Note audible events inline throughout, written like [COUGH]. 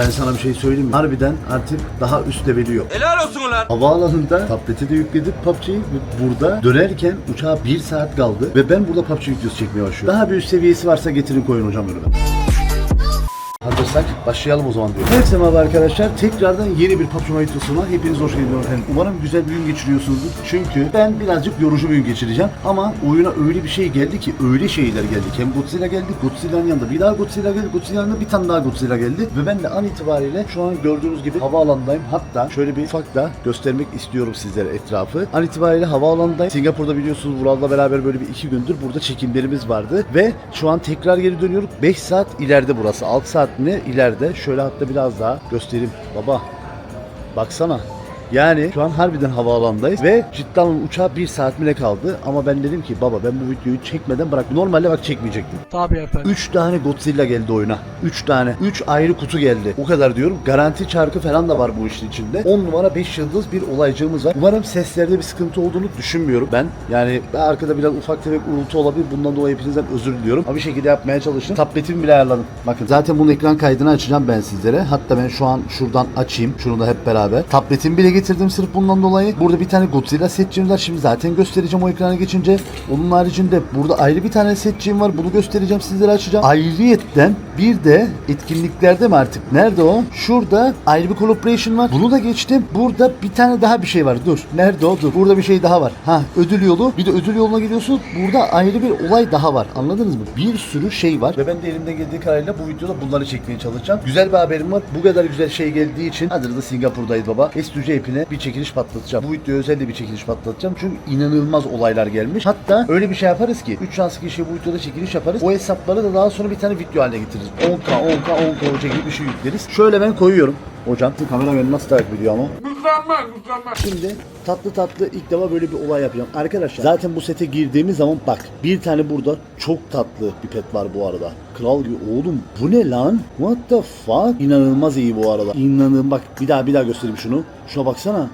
Ben sana bir şey söyleyeyim mi? Harbiden artık daha üst leveliyor. Helal olsun ulan. Havaalanında tableti de yükledik PUBG'yi burada dönerken uçağa bir saat kaldı ve ben burada PUBG videosu çekmeye başlıyorum. Daha bir üst seviyesi varsa getirin koyun hocam önüme. Hazırsak başlayalım o zaman diyorum. Herkese merhaba arkadaşlar. Tekrardan yeni bir PUBG Mobile hepiniz hoş geldiniz efendim. Umarım güzel bir gün geçiriyorsunuzdur. Çünkü ben birazcık yorucu bir gün geçireceğim. Ama oyuna öyle bir şey geldi ki öyle şeyler geldi. Hem Godzilla geldi. Godzilla'nın yanında bir daha Godzilla geldi. Godzilla'nın yanında bir tane daha Godzilla geldi. Ve ben de an itibariyle şu an gördüğünüz gibi havaalanındayım. Hatta şöyle bir ufak da göstermek istiyorum sizlere etrafı. An itibariyle havaalanındayım. Singapur'da biliyorsunuz Vural'la beraber böyle bir iki gündür burada çekimlerimiz vardı. Ve şu an tekrar geri dönüyoruz. 5 saat ileride burası. 6 saat mi ileride. Şöyle hatta biraz daha göstereyim. Baba baksana. Yani şu an harbiden havaalanındayız ve cidden uçağa bir saat mi ne kaldı ama ben dedim ki baba ben bu videoyu çekmeden bırak. Normalde bak çekmeyecektim. Tabii efendim. 3 tane Godzilla geldi oyuna. 3 tane. 3 ayrı kutu geldi. O kadar diyorum. Garanti çarkı falan da var bu işin içinde. 10 numara 5 yıldız bir olaycığımız var. Umarım seslerde bir sıkıntı olduğunu düşünmüyorum ben. Yani arkada biraz ufak tefek uğultu olabilir. Bundan dolayı hepinizden özür diliyorum. Ama bir şekilde yapmaya çalıştım. Tabletimi bile ayarladım. Bakın zaten bunun ekran kaydını açacağım ben sizlere. Hatta ben şu an şuradan açayım. Şunu da hep beraber. Tabletimi bile getirdim sırf bundan dolayı. Burada bir tane Godzilla setçiğim var. Şimdi zaten göstereceğim o ekrana geçince. Onun haricinde burada ayrı bir tane setçiğim var. Bunu göstereceğim sizlere açacağım. Ayrıyetten bir de etkinliklerde mi artık? Nerede o? Şurada ayrı bir collaboration var. Bunu da geçtim. Burada bir tane daha bir şey var. Dur. Nerede o? Dur. Burada bir şey daha var. Ha ödül yolu. Bir de ödül yoluna gidiyorsun. Burada ayrı bir olay daha var. Anladınız mı? Bir sürü şey var. Ve ben de elimden geldiği kadarıyla bu videoda bunları çekmeye çalışacağım. Güzel bir haberim var. Bu kadar güzel şey geldiği için hazırda Singapur'dayız baba. S2C app'ine bir çekiliş patlatacağım. Bu videoya özel de bir çekiliş patlatacağım. Çünkü inanılmaz olaylar gelmiş. Hatta öyle bir şey yaparız ki 3 şanslı kişiye bu videoda çekiliş yaparız. O hesapları da daha sonra bir tane video haline getiririz. 10K, 10K, 10K hoca gibi bir şey yükleriz. Şöyle ben koyuyorum. Hocam kamera beni nasıl takip ediyor ama? Şimdi tatlı tatlı ilk defa böyle bir olay yapacağım. Arkadaşlar zaten bu sete girdiğimiz zaman bak bir tane burada çok tatlı bir pet var bu arada. Kral gibi oğlum bu ne lan? What the fuck? İnanılmaz iyi bu arada. İnanılmaz bak bir daha bir daha göstereyim şunu. Şuna baksana.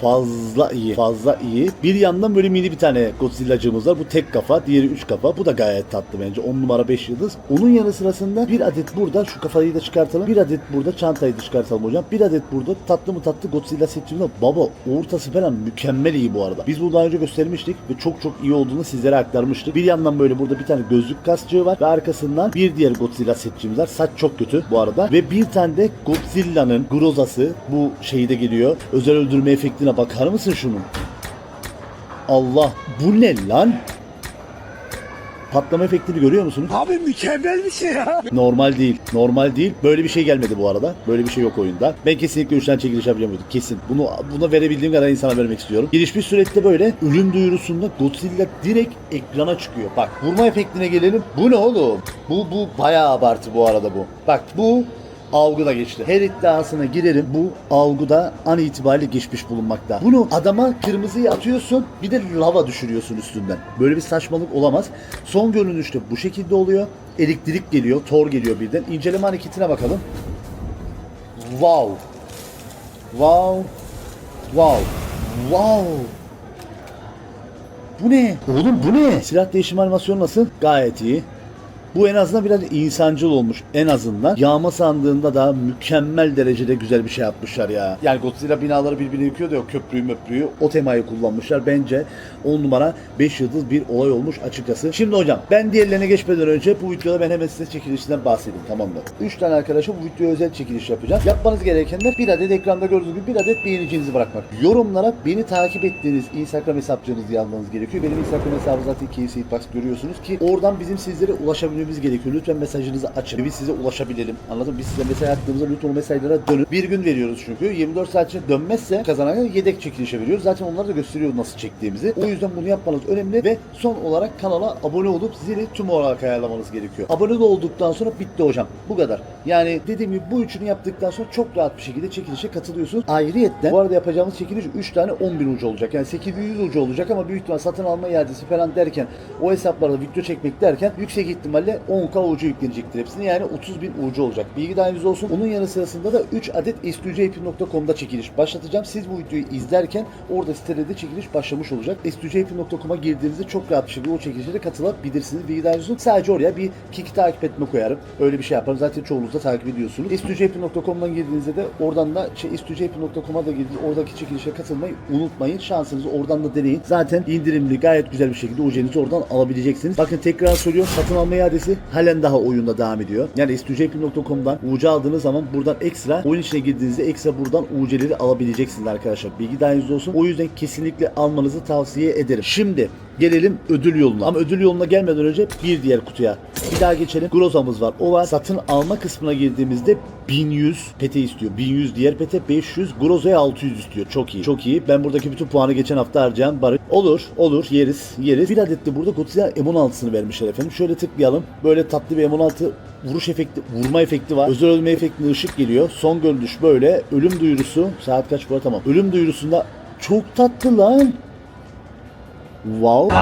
Fazla iyi. Fazla iyi. Bir yandan böyle mini bir tane Godzilla'cığımız var. Bu tek kafa. Diğeri üç kafa. Bu da gayet tatlı bence. 10 numara 5 yıldız. Onun yanı sırasında bir adet burada şu kafayı da çıkartalım. Bir adet burada çantayı da çıkartalım hocam. Bir adet burada tatlı mı tatlı Godzilla setçimiz var. Baba ortası falan mükemmel iyi bu arada. Biz bunu daha önce göstermiştik ve çok çok iyi olduğunu sizlere aktarmıştık. Bir yandan böyle burada bir tane gözlük kasçığı var ve arkasından bir diğer Godzilla setçimiz var. Saç çok kötü bu arada. Ve bir tane de Godzilla'nın Groza'sı bu şeyde geliyor. Özel öldürme efektine bakar mısın şunun? Allah bu ne lan? Patlama efektini görüyor musunuz? Abi mükemmel bir şey ya. Normal değil. Normal değil. Böyle bir şey gelmedi bu arada. Böyle bir şey yok oyunda. Ben kesinlikle 3 tane çekiliş yapacağım. Kesin. Bunu buna verebildiğim kadar insana vermek istiyorum. Gelişmiş süreçte böyle ölüm duyurusunda Godzilla direkt ekrana çıkıyor. Bak vurma efektine gelelim. Bu ne oğlum? Bu bu bayağı abartı bu arada bu. Bak bu algıda geçti. Her iddiasına girerim. Bu algıda an itibariyle geçmiş bulunmakta. Bunu adama kırmızıyı atıyorsun bir de lava düşürüyorsun üstünden. Böyle bir saçmalık olamaz. Son görünüşte bu şekilde oluyor. Elektrik geliyor, tor geliyor birden. İnceleme hareketine bakalım. Wow. Wow. Wow. Wow. Bu ne? Oğlum bu ne? Silah değişim animasyonu nasıl? Gayet iyi. Bu en azından biraz insancıl olmuş en azından. Yağma sandığında da mükemmel derecede güzel bir şey yapmışlar ya. Yani Godzilla binaları birbirine yıkıyordu ya o köprüyü möprüyü. O temayı kullanmışlar. Bence 10 numara 5 yıldız bir olay olmuş açıkçası. Şimdi hocam ben diğerlerine geçmeden önce bu videoda ben hemen size çekilişinden bahsedeyim tamam mı? 3 tane arkadaşa bu videoya özel çekiliş yapacağım. Yapmanız gerekenler bir adet ekranda gördüğünüz gibi bir adet beğenicinizi bırakmak. Yorumlara beni takip ettiğiniz Instagram hesaplarınızı yazmanız gerekiyor. Benim Instagram hesabım zaten KC görüyorsunuz ki oradan bizim sizlere ulaşabilmemiz gerekiyor. Lütfen mesajınızı açın. Biz size ulaşabilelim. Anladın mı? Biz size mesaj attığımızda lütfen o mesajlara dönün. Bir gün veriyoruz çünkü. 24 saat içinde dönmezse kazanan yedek çekilişe veriyoruz. Zaten onlar da gösteriyor nasıl çektiğimizi. O yüzden bunu yapmanız önemli ve son olarak kanala abone olup zili tüm olarak ayarlamanız gerekiyor. Abone olduktan sonra bitti hocam. Bu kadar. Yani dediğim gibi bu üçünü yaptıktan sonra çok rahat bir şekilde çekilişe katılıyorsunuz. Ayrıyetten bu arada yapacağımız çekiliş 3 tane 10 bin ucu olacak. Yani 800 ucu olacak ama büyük ihtimal satın alma iadesi falan derken o hesaplarda video çekmek derken yüksek ihtimalle ve 10k ucu yüklenecektir hepsine. Yani 30 bin ucu olacak. Bilgi dahiliniz olsun. Onun yanı sırasında da 3 adet s2cap.com'da çekiliş başlatacağım. Siz bu videoyu izlerken orada sitede de çekiliş başlamış olacak. s2cap.com'a girdiğinizde çok rahat bir şekilde o çekilişlere katılabilirsiniz. Bilgi dahiliniz olsun. Sadece oraya bir kiki takip etme koyarım. Öyle bir şey yaparım. Zaten çoğunuz da takip ediyorsunuz. s2cap.com'dan girdiğinizde de oradan da şey s2cap.com'a da girdiğinizde oradaki çekilişe katılmayı unutmayın. Şansınızı oradan da deneyin. Zaten indirimli gayet güzel bir şekilde UC'nizi oradan alabileceksiniz. Bakın tekrar soruyorum. Satın alma iadesi halen daha oyunda devam ediyor. Yani s2cap.com'dan UC aldığınız zaman buradan ekstra oyun içine girdiğinizde ekstra buradan UC'leri alabileceksiniz arkadaşlar. Bilgi dahilinizde olsun. O yüzden kesinlikle almanızı tavsiye ederim. Şimdi Gelelim ödül yoluna. Ama ödül yoluna gelmeden önce bir diğer kutuya. Bir daha geçelim. Groza'mız var. O var. Satın alma kısmına girdiğimizde 1100 pete istiyor. 1100 diğer pete 500. Groza'ya 600 istiyor. Çok iyi. Çok iyi. Ben buradaki bütün puanı geçen hafta harcayan Barış. Olur. Olur. Yeriz. Yeriz. Bir adet de burada Godzilla M16'sını vermişler efendim. Şöyle tıklayalım. Böyle tatlı bir M16 vuruş efekti, vurma efekti var. Özel ölme efektinde ışık geliyor. Son görünüş böyle. Ölüm duyurusu. Saat kaç bu? Tamam. Ölüm duyurusunda çok tatlı lan. Wow.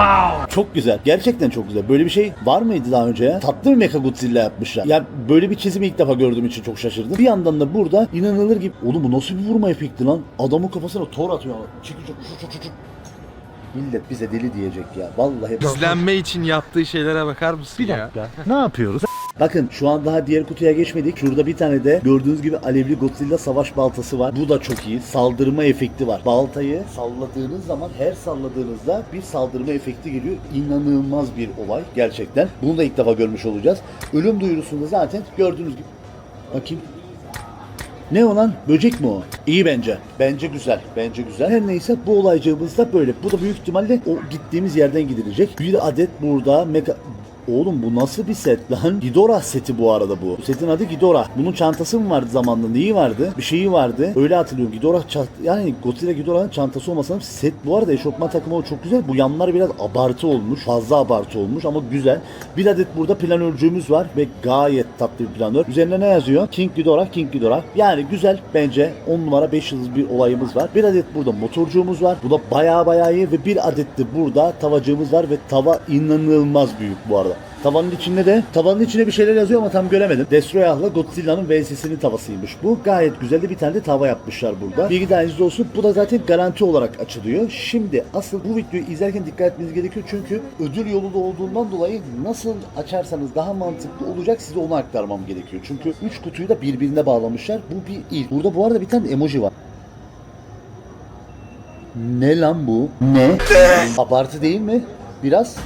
Çok güzel. Gerçekten çok güzel. Böyle bir şey var mıydı daha önce ya? Tatlı bir Mecha Godzilla yapmışlar. Ya böyle bir çizimi ilk defa gördüğüm için çok şaşırdım. Bir yandan da burada inanılır gibi. Oğlum bu nasıl bir vurma efekti lan? Adamın kafasına tor atıyor. Çıkı çıkı çıkı çıkı. Millet bize deli diyecek ya. Vallahi. İzlenme için yaptığı şeylere bakar mısın ya? Ne yapıyoruz? Bakın şu an daha diğer kutuya geçmedik. Şurada bir tane de gördüğünüz gibi alevli Godzilla savaş baltası var. Bu da çok iyi. Saldırma efekti var. Baltayı salladığınız zaman her salladığınızda bir saldırma efekti geliyor. İnanılmaz bir olay gerçekten. Bunu da ilk defa görmüş olacağız. Ölüm duyurusunda zaten gördüğünüz gibi. Bakayım. Ne olan? Böcek mi o? İyi bence. Bence güzel. Bence güzel. Her neyse bu olaycığımız da böyle. Bu da büyük ihtimalle o gittiğimiz yerden gidilecek. Bir adet burada mega... Oğlum bu nasıl bir set lan? Ghidorah seti bu arada bu. Bu setin adı Ghidorah. Bunun çantası mı vardı zamanında? Neyi vardı? Bir şeyi vardı. Öyle hatırlıyorum. Ghidorah çant yani Godzilla Ghidorah'ın çantası olmasın. Set bu arada eşofman takımı o çok güzel. Bu yanlar biraz abartı olmuş. Fazla abartı olmuş ama güzel. Bir adet burada planörcüğümüz var ve gayet tatlı bir planör. Üzerine ne yazıyor? King Ghidorah, King Ghidorah. Yani güzel bence 10 numara 5 yıldız bir olayımız var. Bir adet burada motorcuğumuz var. Bu da bayağı bayağı iyi ve bir adet de burada tavacığımız var ve tava inanılmaz büyük bu arada. Tavanın içinde de tavanın içinde bir şeyler yazıyor ama tam göremedim. Destroyah'la Godzilla'nın VS'sinin tavasıymış bu. Gayet güzel de bir tane de tava yapmışlar burada. Bilgi dahilinizde olsun. Bu da zaten garanti olarak açılıyor. Şimdi asıl bu videoyu izlerken dikkat etmeniz gerekiyor. Çünkü ödül yolu da olduğundan dolayı nasıl açarsanız daha mantıklı olacak size onu aktarmam gerekiyor. Çünkü 3 kutuyu da birbirine bağlamışlar. Bu bir ilk. Burada bu arada bir tane emoji var. Ne lan bu? Ne? Abartı değil mi? Biraz.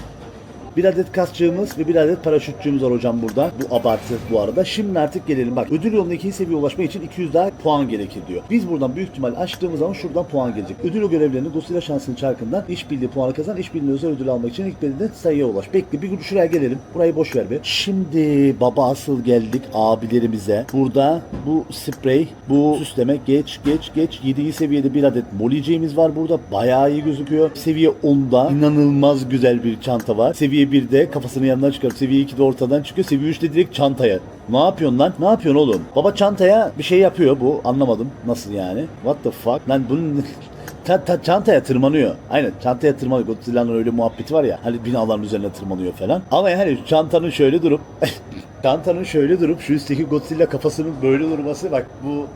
Bir adet kasçığımız ve bir adet paraşütçüğümüz var hocam burada. Bu abartı bu arada. Şimdi artık gelelim. Bak ödül yolunda ikinci seviyeye ulaşmak için 200 daha puan gerekir diyor. Biz buradan büyük ihtimal açtığımız zaman şuradan puan gelecek. Ödül görevlerini Godzilla şansının çarkından işbirliği puanı kazan. İşbirliği özel ödül almak için ilk belirlenen sayıya ulaş. Bekle bir gün şuraya gelelim. Burayı boş ver be. Şimdi baba asıl geldik abilerimize. Burada bu sprey, bu süsleme geç geç geç. 7. seviyede bir adet moliciğimiz var burada. Bayağı iyi gözüküyor. Seviye 10'da inanılmaz güzel bir çanta var. Seviye 1'de kafasını yanından çıkarıp seviye 2'de ortadan çıkıyor. Seviye 3'te direkt çantaya. Ne yapıyorsun lan? Ne yapıyorsun oğlum? Baba çantaya bir şey yapıyor bu. Anlamadım. Nasıl yani? What the fuck? Lan bunun [LAUGHS] Ta- ta- çantaya tırmanıyor. Aynen çantaya tırmanıyor. Godzilla'nın öyle muhabbeti var ya. Hani binaların üzerine tırmanıyor falan. Ama yani çantanın şöyle durup [LAUGHS] çantanın şöyle durup şu üstteki Godzilla kafasının böyle durması bak bu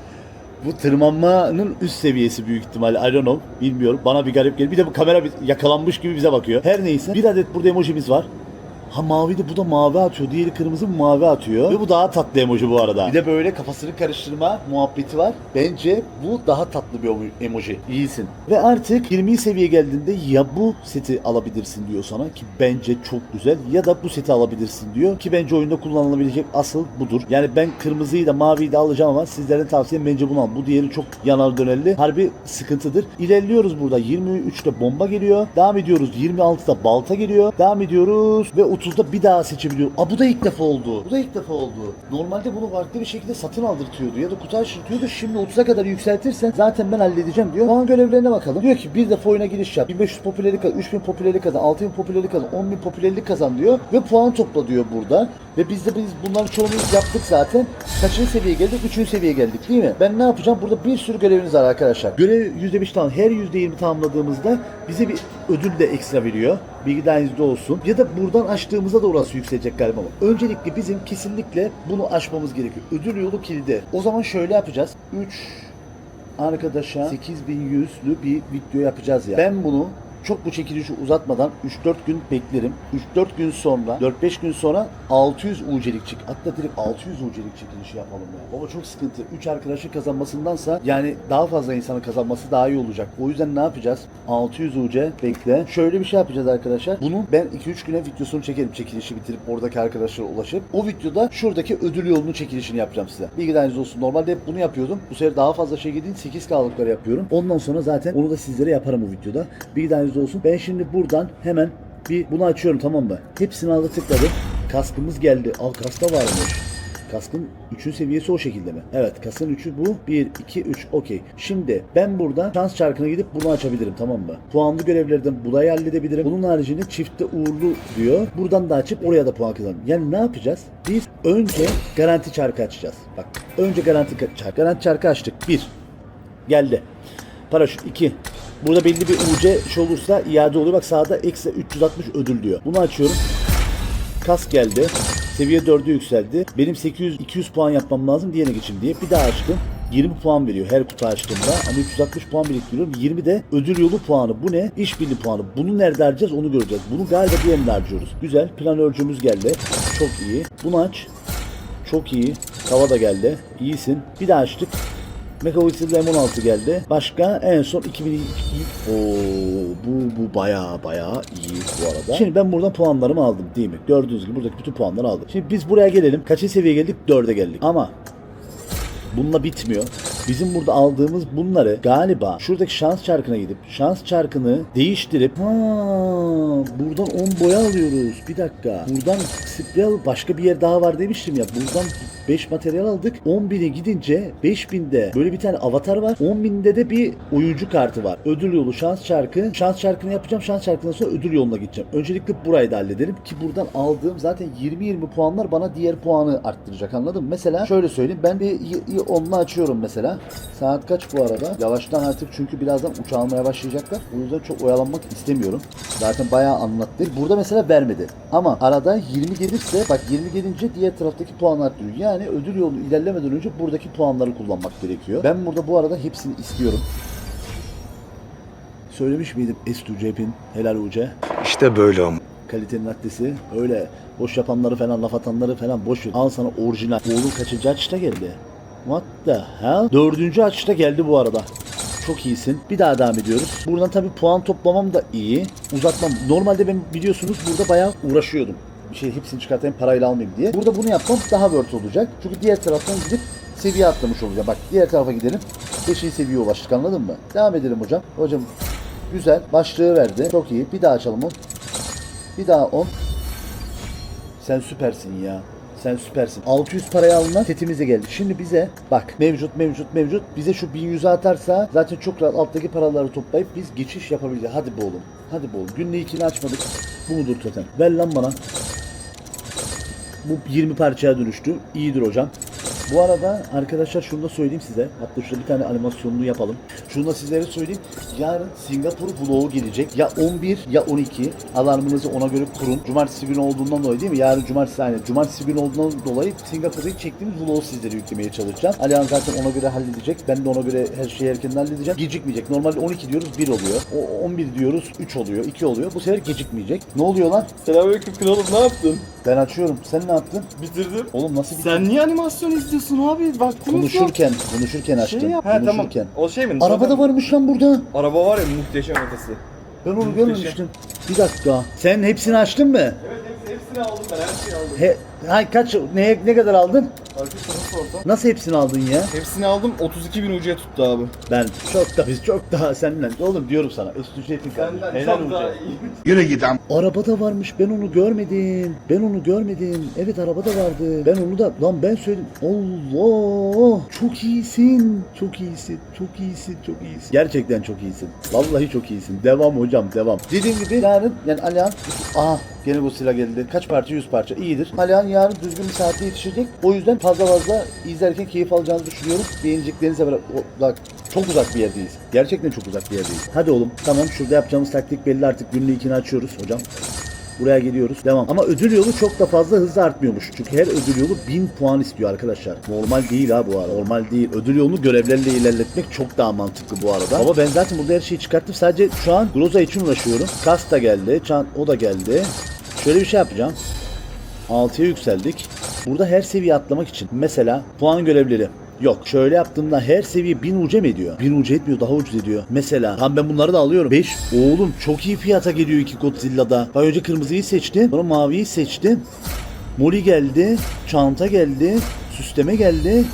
bu tırmanmanın üst seviyesi büyük ihtimalle. I don't know. Bilmiyorum. Bana bir garip geliyor. Bir de bu kamera yakalanmış gibi bize bakıyor. Her neyse. Bir adet burada emojimiz var. Ha mavi de bu da mavi atıyor. Diğeri kırmızı bu mavi atıyor. Ve bu daha tatlı emoji bu arada. Bir de böyle kafasını karıştırma muhabbeti var. Bence bu daha tatlı bir emo- emoji. İyisin. Ve artık 20 seviye geldiğinde ya bu seti alabilirsin diyor sana ki bence çok güzel ya da bu seti alabilirsin diyor ki bence oyunda kullanılabilecek asıl budur. Yani ben kırmızıyı da maviyi de alacağım ama sizlerin tavsiyem bence bunu al. Bu diğeri çok yanar dönerli. Harbi sıkıntıdır. İlerliyoruz burada. 23'te bomba geliyor. Devam ediyoruz. 26'da balta geliyor. Devam ediyoruz ve 30'da bir daha seçebiliyoruz. Aa bu da ilk defa oldu. Bu da ilk defa oldu. Normalde bunu farklı bir şekilde satın aldırtıyordu ya da kutu açtırtıyordu. Şimdi 30'a kadar yükseltirsen zaten ben halledeceğim diyor. Puan görevlerine bakalım. Diyor ki bir defa oyuna giriş yap. 1500 popülerlik kazan, 3000 popülerlik kazan, 6000 popülerlik kazan, 10000 popülerlik kazan diyor. Ve puan topla diyor burada. Ve biz de biz bunların çoğunu yaptık zaten. Kaçıncı seviyeye geldik? Üçüncü seviyeye geldik değil mi? Ben ne yapacağım? Burada bir sürü göreviniz var arkadaşlar. Görev %5 tamam. Her %20 tamamladığımızda bize bir ödül de ekstra veriyor. Bilgi dahilinizde olsun. Ya da buradan açtığımızda da orası yükselecek galiba ama. Öncelikle bizim kesinlikle bunu aşmamız gerekiyor. Ödül yolu kilidi. O zaman şöyle yapacağız. 3 arkadaşa 8100'lü bir video yapacağız ya. Ben bunu çok bu çekilişi uzatmadan 3-4 gün beklerim. 3-4 gün sonra, 4-5 gün sonra 600 UC'lik çık. Hatta direkt 600 UC'lik çekilişi yapalım ya. Baba çok sıkıntı. 3 arkadaşın kazanmasındansa yani daha fazla insanın kazanması daha iyi olacak. O yüzden ne yapacağız? 600 UC bekle. Şöyle bir şey yapacağız arkadaşlar. Bunun ben 2-3 güne videosunu çekerim çekilişi bitirip oradaki arkadaşlara ulaşıp. O videoda şuradaki ödül yolunun çekilişini yapacağım size. Bilgileriniz olsun. Normalde hep bunu yapıyordum. Bu sefer daha fazla şey gidin 8 kalıkları yapıyorum. Ondan sonra zaten onu da sizlere yaparım bu videoda. Bilgileriniz olsun. Ben şimdi buradan hemen bir bunu açıyorum tamam mı? Hepsini aldı tıkladım. Kaskımız geldi. Al kaska varmış. Kaskın 3'ün seviyesi o şekilde mi? Evet kaskın 3'ü bu. 1, 2, 3 okey. Şimdi ben burada şans çarkına gidip bunu açabilirim tamam mı? Puanlı görevlerden burayı halledebilirim. Bunun haricinde çifte uğurlu diyor. Buradan da açıp oraya da puan kazanırım. Yani ne yapacağız? Biz önce garanti çarkı açacağız. Bak önce garanti çarkı. Garanti çarkı açtık. 1. Geldi. Paraşüt 2. Burada belli bir UC şey olursa iade oluyor. Bak sağda eksi 360 ödül diyor. Bunu açıyorum. Kas geldi. Seviye 4'e yükseldi. Benim 800 200 puan yapmam lazım diğerine geçeyim diye. Bir daha açtım. 20 puan veriyor her kutu açtığımda ama 360 puan biriktiriyorum. 20 de ödül yolu puanı. Bu ne? İşbirliği puanı. Bunu nerede harcayacağız onu göreceğiz. Bunu galiba diğerinde harcıyoruz. Güzel. Planörcümüz geldi. Çok iyi. Bunu aç. Çok iyi. Tava da geldi. İyisin. Bir daha açtık. Mechavis'in M16 geldi. Başka en son 2002 Oo, bu bu baya baya iyi bu arada. Şimdi ben buradan puanlarımı aldım değil mi? Gördüğünüz gibi buradaki bütün puanları aldım. Şimdi biz buraya gelelim. Kaçıncı seviyeye geldik? 4'e geldik. Ama Bununla bitmiyor. Bizim burada aldığımız bunları galiba şuradaki şans çarkına gidip şans çarkını değiştirip ha buradan 10 boya alıyoruz. Bir dakika. Buradan sprey alıp başka bir yer daha var demiştim ya. Buradan 5 materyal aldık. 10.000'e gidince 5000'de böyle bir tane avatar var. 10.000'de de bir oyuncu kartı var. Ödül yolu şans çarkı. Şans çarkını yapacağım. Şans çarkından sonra ödül yoluna gideceğim. Öncelikle burayı da halledelim ki buradan aldığım zaten 20-20 puanlar bana diğer puanı arttıracak anladın mı? Mesela şöyle söyleyeyim. Ben bir y- onunla açıyorum mesela. Saat kaç bu arada? Yavaştan artık çünkü birazdan uçağı almaya başlayacaklar. O yüzden çok oyalanmak istemiyorum. Zaten bayağı anlattı. Burada mesela vermedi. Ama arada 20 gelirse bak 20 gelince diğer taraftaki puanlar artıyor. Yani ödül yolu ilerlemeden önce buradaki puanları kullanmak gerekiyor. Ben burada bu arada hepsini istiyorum. Söylemiş miydim S2Cep'in helal uca? İşte böyle ama. kalitenin adresi. Öyle boş yapanları falan laf atanları falan boş ver. Al sana orijinal. Oğlum kaçıncı açışta geldi? What the hell? Dördüncü açışta geldi bu arada. Çok iyisin. Bir daha devam ediyoruz. Buradan tabii puan toplamam da iyi. Uzatmam. Normalde ben biliyorsunuz burada bayağı uğraşıyordum. Bir şey hepsini çıkartayım parayla almayayım diye. Burada bunu yapmam daha worth olacak. Çünkü diğer taraftan gidip seviye atlamış olacağım. Bak diğer tarafa gidelim. 5. seviyeye ulaştık anladın mı? Devam edelim hocam. Hocam güzel. Başlığı verdi. Çok iyi. Bir daha açalım onu. Bir daha 10. Sen süpersin ya. Sen süpersin. 600 paraya alınan setimize geldi. Şimdi bize bak mevcut mevcut mevcut bize şu 1100'ü atarsa zaten çok rahat alttaki paraları toplayıp biz geçiş yapabileceğiz. Hadi be. Hadi be oğlum. Günlüğü ikini açmadık. Bu mudur totem? Ver lan bana. Bu 20 parçaya dönüştü. İyidir hocam. Bu arada arkadaşlar şunu da söyleyeyim size. Hatta şurada bir tane animasyonunu yapalım. Şunu da sizlere söyleyeyim. Yarın Singapur vlogu gelecek. Ya 11 ya 12. Alarmınızı ona göre kurun. Cumartesi günü olduğundan dolayı değil mi? Yarın cumartesi aynı. Cumartesi günü olduğundan dolayı Singapur'da çektiğimiz vlogu sizlere yüklemeye çalışacağım. Alihan zaten ona göre halledecek. Ben de ona göre her şeyi erkenden halledeceğim. Gecikmeyecek. Normalde 12 diyoruz 1 oluyor. O 11 diyoruz 3 oluyor. 2 oluyor. Bu sefer gecikmeyecek. Ne oluyor lan? Selamünaleyküm kralım ne yaptın? Ben açıyorum. Sen ne yaptın? Bitirdim. Oğlum nasıl bir Sen niye animasyon izliyorsun abi? Vaktimiz yok. Konuşurken, konuşurken açtım. Şey yap. He tamam. konuşurken. O şey mi? Araba da varmış lan burada. Araba var ya muhteşem ötesi. Ben onu görmemiştim. Bir dakika. Sen hepsini açtın mı? Evet hepsi, hepsini aldım ben her şeyi aldım. He, hay kaç ne ne kadar aldın? Arkadaş sana sorsam. Nasıl hepsini aldın ya? Hepsini aldım 32 bin ucuya tuttu abi. Ben çok da biz çok daha senden. Oğlum diyorum sana. Üstü jetin kardeşim. Helal iyi. Yürü git am. Arabada varmış ben onu görmedim. Ben onu görmedim. Evet arabada vardı. Ben onu da lan ben söyledim. Allah çok iyisin. Çok iyisin. Çok iyisin. Çok iyisin. Gerçekten çok iyisin. Vallahi çok iyisin. Devam hocam devam. Dediğim gibi yarın yani Alihan aha gene Godzilla geldi. Kaç parça? 100 parça. İyidir. Alihan yarın düzgün bir saatte yetişecek. O yüzden fazla fazla izlerken keyif alacağınızı düşünüyorum. O, bak Çok uzak bir yerdeyiz. Gerçekten çok uzak bir yerdeyiz. Hadi oğlum. Tamam şurada yapacağımız taktik belli artık. Günlüğü ikini açıyoruz hocam. Buraya geliyoruz. Devam. Ama ödül yolu çok da fazla hızlı artmıyormuş. Çünkü her ödül yolu 1000 puan istiyor arkadaşlar. Normal değil ha bu arada. Normal değil. Ödül yolunu görevlerle ilerletmek çok daha mantıklı bu arada. Ama ben zaten burada her şeyi çıkarttım. Sadece şu an Groza için uğraşıyorum. Kas da geldi. Çan o da geldi. Şöyle bir şey yapacağım. 6'ya yükseldik. Burada her seviye atlamak için mesela puan görevleri Yok. Şöyle yaptığımda her seviye 1000 uca mı ediyor? 1000 uca etmiyor daha ucuz ediyor. Mesela tam ben bunları da alıyorum. 5. Oğlum çok iyi fiyata geliyor iki Godzilla'da. Ben önce kırmızıyı seçtim. Sonra maviyi seçtim. Mori geldi. Çanta geldi. Süsleme geldi.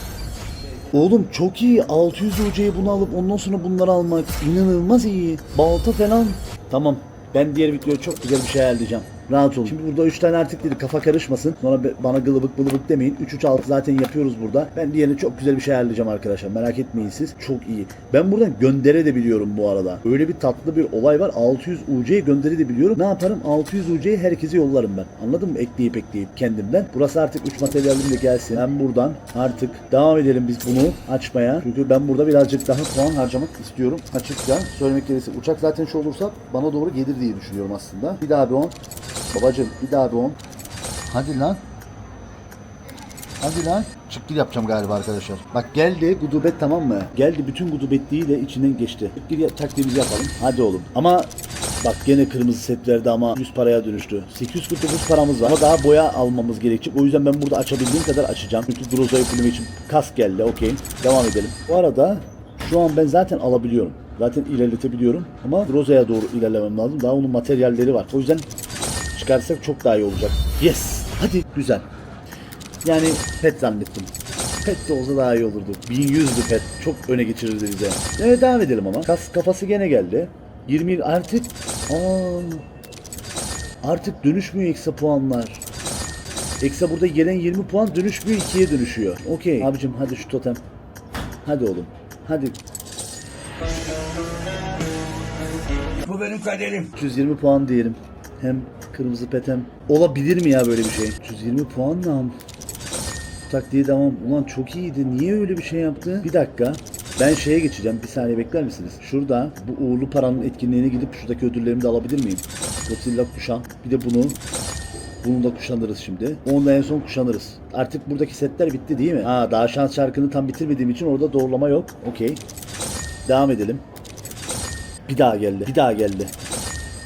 Oğlum çok iyi. 600 ucayı bunu alıp ondan sonra bunları almak inanılmaz iyi. Balta falan. Tamam. Ben diğer videoya çok güzel bir şey ayarlayacağım. Rahat olun. Şimdi burada 3 tane artık dedi kafa karışmasın. Sonra bana gılıbık bılıbık demeyin. 3 3 6 zaten yapıyoruz burada. Ben diğerine çok güzel bir şey ayarlayacağım arkadaşlar. Merak etmeyin siz. Çok iyi. Ben buradan göndere de biliyorum bu arada. Öyle bir tatlı bir olay var. 600 UC'ye gönderi de biliyorum. Ne yaparım? 600 UC'yi herkese yollarım ben. Anladın mı? Ekleyip ekleyip kendimden. Burası artık 3 materyalim de gelsin. Ben buradan artık devam edelim biz bunu açmaya. Çünkü ben burada birazcık daha puan harcamak istiyorum. Açıkça söylemek gerekirse. Uçak zaten şu olursa bana doğru gelir diye düşünüyorum aslında. Bir daha bir 10. Babacım bir daha bir 10. Hadi lan. Hadi lan. Çık gir yapacağım galiba arkadaşlar. Bak geldi gudubet tamam mı? Geldi bütün gudubetliğiyle içinden geçti. Çık gir ya- taktiğimizi yapalım. Hadi oğlum. Ama bak gene kırmızı set verdi ama 100 paraya dönüştü. 849 paramız var ama daha boya almamız gerekecek. O yüzden ben burada açabildiğim kadar açacağım. Çünkü Groza'yı kulübe için kas geldi. Okey. Devam edelim. Bu arada şu an ben zaten alabiliyorum. Zaten ilerletebiliyorum. Ama Groza'ya doğru ilerlemem lazım. Daha onun materyalleri var. O yüzden çıkarsak çok daha iyi olacak. Yes. Hadi güzel. Yani pet zannettim. Pet de olsa daha iyi olurdu. 1100'lü pet. Çok öne geçirirdi bize. Evet devam edelim ama. Kas kafası gene geldi. 20 artık aa, artık dönüşmüyor eksa puanlar. Eksa burada gelen 20 puan dönüşmüyor 2'ye dönüşüyor. Okey. Abicim hadi şu totem. Hadi oğlum. Hadi. Bu benim kaderim. 320 puan diyelim. Hem kırmızı petem. Olabilir mi ya böyle bir şey? 320 puan am? Taktiği devam. Ulan çok iyiydi. Niye öyle bir şey yaptı? Bir dakika. Ben şeye geçeceğim. Bir saniye bekler misiniz? Şurada bu uğurlu paranın etkinliğine gidip şuradaki ödüllerimi de alabilir miyim? Godzilla kuşan. Bir de bunu. Bunu da kuşanırız şimdi. Onu da en son kuşanırız. Artık buradaki setler bitti değil mi? Ha daha şans şarkını tam bitirmediğim için orada doğrulama yok. Okey. Devam edelim. Bir daha geldi. Bir daha geldi.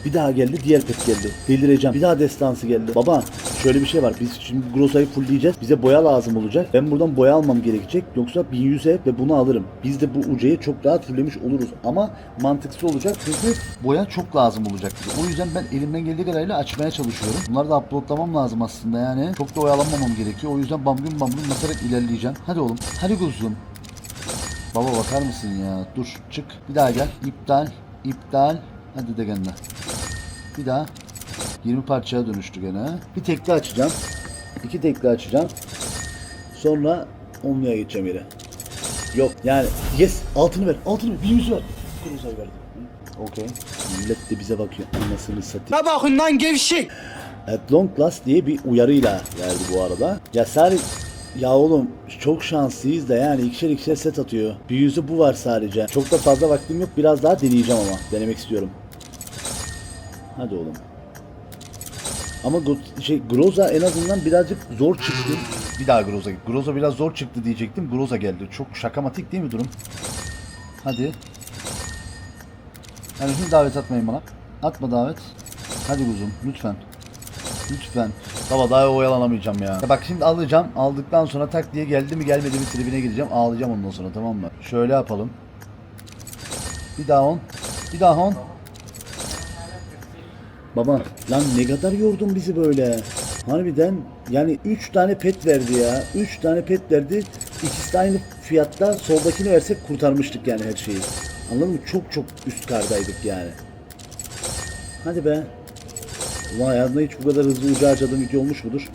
Bir daha geldi, diğer pet geldi. Delireceğim. Bir daha destansı geldi. Baba, şöyle bir şey var. Biz şimdi Grosa'yı fullleyeceğiz. Bize boya lazım olacak. Ben buradan boya almam gerekecek. Yoksa 1100'e ve bunu alırım. Biz de bu ucayı çok rahat fulllemiş oluruz. Ama mantıksız olacak çünkü boya çok lazım olacak. O yüzden ben elimden geldiği kadarıyla açmaya çalışıyorum. Bunları da uploadlamam lazım aslında yani. Çok da oyalanmamam gerekiyor. O yüzden bam gün bam gün basarak ilerleyeceğim. Hadi oğlum. Hadi kuzum. Baba bakar mısın ya? Dur çık. Bir daha gel. İptal. İptal. Hadi de gene. Bir daha. 20 parçaya dönüştü gene. Bir tekli açacağım. İki tekli açacağım. Sonra onluya geçeceğim yere. Yok yani yes altını ver altını ver bir yüz ver. Kuruzay verdim. Okey. Millet de bize bakıyor. Anasını satayım. Ne bakın lan gevşek. At long last diye bir uyarıyla verdi bu arada. Ya sadece ya oğlum çok şanslıyız da yani ikişer ikişer set atıyor. Bir yüzü bu var sadece. Çok da fazla vaktim yok. Biraz daha deneyeceğim ama. Denemek istiyorum. Hadi oğlum. Ama şey Groza en azından birazcık zor çıktı. Bir daha Groza. Groza biraz zor çıktı diyecektim. Groza geldi. Çok şakamatik değil mi durum? Hadi. Yani şimdi davet atmayın bana. Atma davet. Hadi kuzum lütfen. Lütfen. Baba daha oyalanamayacağım ya. ya. Bak şimdi alacağım. Aldıktan sonra tak diye geldi mi gelmedi mi tribine gireceğim. Ağlayacağım ondan sonra tamam mı? Şöyle yapalım. Bir daha on. Bir daha on. Baba lan ne kadar yordun bizi böyle. Harbiden yani 3 tane pet verdi ya. 3 tane pet verdi. İkisi de aynı fiyatta. Soldakini versek kurtarmıştık yani her şeyi. Anladın mı? Çok çok üst kardaydık yani. Hadi be. Ulan hayatımda hiç bu kadar hızlı ucu harcadığım video olmuş mudur?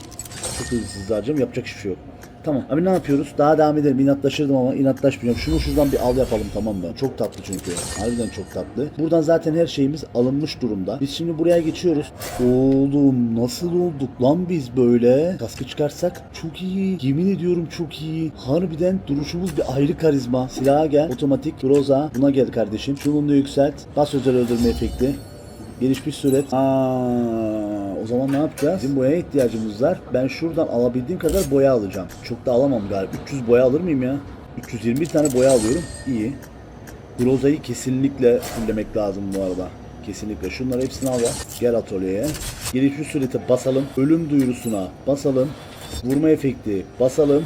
Çok hızlı harcam yapacak hiçbir şey yok. Tamam. Abi ne yapıyoruz? Daha devam edelim. İnatlaşırdım ama inatlaşmıyorum. Şunu şuradan bir al yapalım tamam mı? Çok tatlı çünkü. Harbiden çok tatlı. Buradan zaten her şeyimiz alınmış durumda. Biz şimdi buraya geçiyoruz. Oğlum nasıl olduk lan biz böyle? Kaskı çıkarsak çok iyi. Yemin ediyorum çok iyi. Harbiden duruşumuz bir ayrı karizma. Silaha gel. Otomatik. Groza. Buna gel kardeşim. Şunun da yükselt. Bas özel öldürme efekti. Gelişmiş süret. Aa, o zaman ne yapacağız? Bizim boyaya ihtiyacımız var. Ben şuradan alabildiğim kadar boya alacağım. Çok da alamam galiba. 300 boya alır mıyım ya? 321 tane boya alıyorum. İyi. Groza'yı kesinlikle fullemek lazım bu arada. Kesinlikle. Şunları hepsini al. Gel atölyeye. Gelişmiş sürete basalım. Ölüm duyurusuna basalım. Vurma efekti basalım.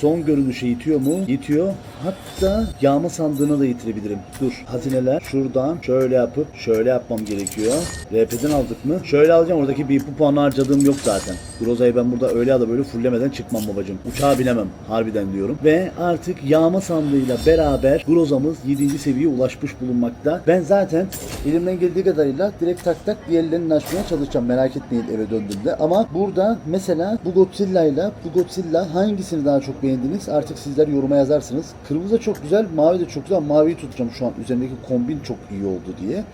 Son görünüşe yitiyor mu? Yitiyor. Hatta yağma sandığına da yitirebilirim. Dur. Hazineler. Şuradan şöyle yapıp şöyle yapmam gerekiyor. RP'den aldık mı? Şöyle alacağım. Oradaki bir bu puanı harcadığım yok zaten. Groza'yı ben burada öyle ya da böyle fullemeden çıkmam babacım. Uçağa binemem. Harbiden diyorum. Ve artık yağma sandığıyla beraber Groza'mız 7. seviyeye ulaşmış bulunmakta. Ben zaten elimden geldiği kadarıyla direkt tak tak diğerlerini açmaya çalışacağım. Merak etmeyin eve döndüğümde. Ama burada mesela bu Godzilla ile bu Godzilla hangisini daha çok beğendiniz? Artık sizler yoruma yazarsınız. Kırmızı da çok güzel, mavi de çok güzel. Maviyi tutacağım şu an. Üzerindeki kombin çok iyi oldu diye.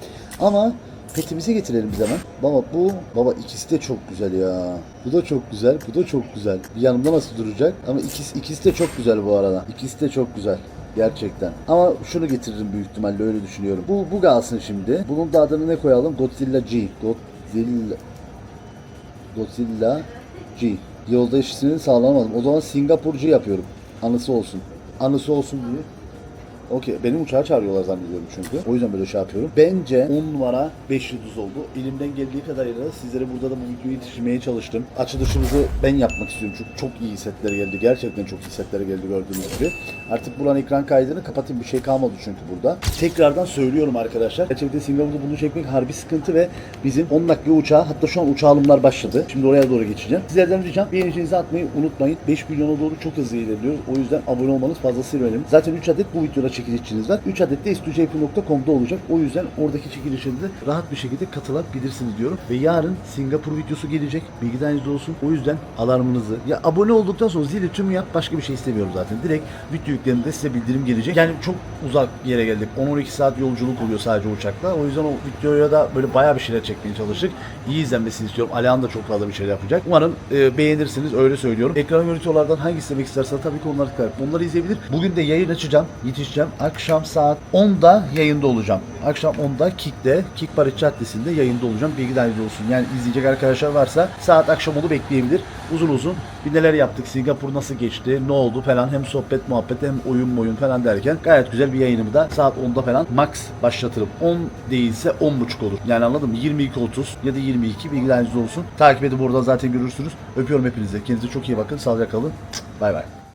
Ama petimize getirelim biz hemen. Baba bu, baba ikisi de çok güzel ya. Bu da çok güzel, bu da çok güzel. Bir yanımda nasıl duracak? Ama ikisi, ikisi de çok güzel bu arada. İkisi de çok güzel. Gerçekten. Ama şunu getiririm büyük ihtimalle öyle düşünüyorum. Bu, bu kalsın şimdi. Bunun da adını ne koyalım? Godzilla G. Godzilla... Godzilla G. Yolda işini sağlamadım. O zaman Singapurcu yapıyorum. Anısı olsun. Anısı olsun diye. Okey. Benim uçağa çağırıyorlar zannediyorum çünkü. O yüzden böyle şey yapıyorum. Bence 10 numara 5 yıldız oldu. Elimden geldiği kadarıyla da sizlere burada da bu videoyu yetiştirmeye çalıştım. Açılışımızı ben yapmak istiyorum çünkü çok iyi setler geldi. Gerçekten çok iyi setler geldi gördüğünüz gibi. Artık buranın ekran kaydını kapatayım. Bir şey kalmadı çünkü burada. Tekrardan söylüyorum arkadaşlar. Gerçekten Singapur'da bunu çekmek harbi sıkıntı ve bizim 10 dakika uçağı hatta şu an uçağı alımlar başladı. Şimdi oraya doğru geçeceğim. Sizlerden ricam beğeninizi atmayı unutmayın. 5 milyona doğru çok hızlı ilerliyoruz. O yüzden abone olmanız fazlasıyla önemli. Zaten 3 adet bu videoda çekilişçiniz var. 3 adet de istujp.com'da olacak. O yüzden oradaki çekilişe de rahat bir şekilde katılabilirsiniz diyorum. Ve yarın Singapur videosu gelecek. Bilgileriniz olsun. O yüzden alarmınızı ya abone olduktan sonra zili tüm yap. Başka bir şey istemiyorum zaten. Direkt video yüklerinde size bildirim gelecek. Yani çok uzak yere geldik. 10-12 saat yolculuk oluyor sadece uçakla. O yüzden o videoya da böyle bayağı bir şeyler çekmeye çalıştık. İyi izlenmesini istiyorum. Alihan da çok fazla bir şeyler yapacak. Umarım e, beğenirsiniz. Öyle söylüyorum. Ekran görüntülerden hangi istemek isterse tabii ki onları onları izleyebilir. Bugün de yayın açacağım. Yetişeceğim. Akşam saat 10'da yayında olacağım. Akşam 10'da Kick'te, Kick Barış Caddesi'nde yayında olacağım. Bilgileriniz olsun. Yani izleyecek arkadaşlar varsa saat akşam onu bekleyebilir. Uzun uzun bir neler yaptık. Singapur nasıl geçti? Ne oldu falan. Hem sohbet muhabbet hem oyun oyun falan derken gayet güzel bir yayınımı da saat 10'da falan max başlatırım. 10 değilse 10.30 olur. Yani anladın mı? 22.30 ya da 22 bilgileriniz olsun. Takip edip oradan zaten görürsünüz. Öpüyorum hepinizi. Kendinize çok iyi bakın. Sağlıcakla kalın. Bay bay.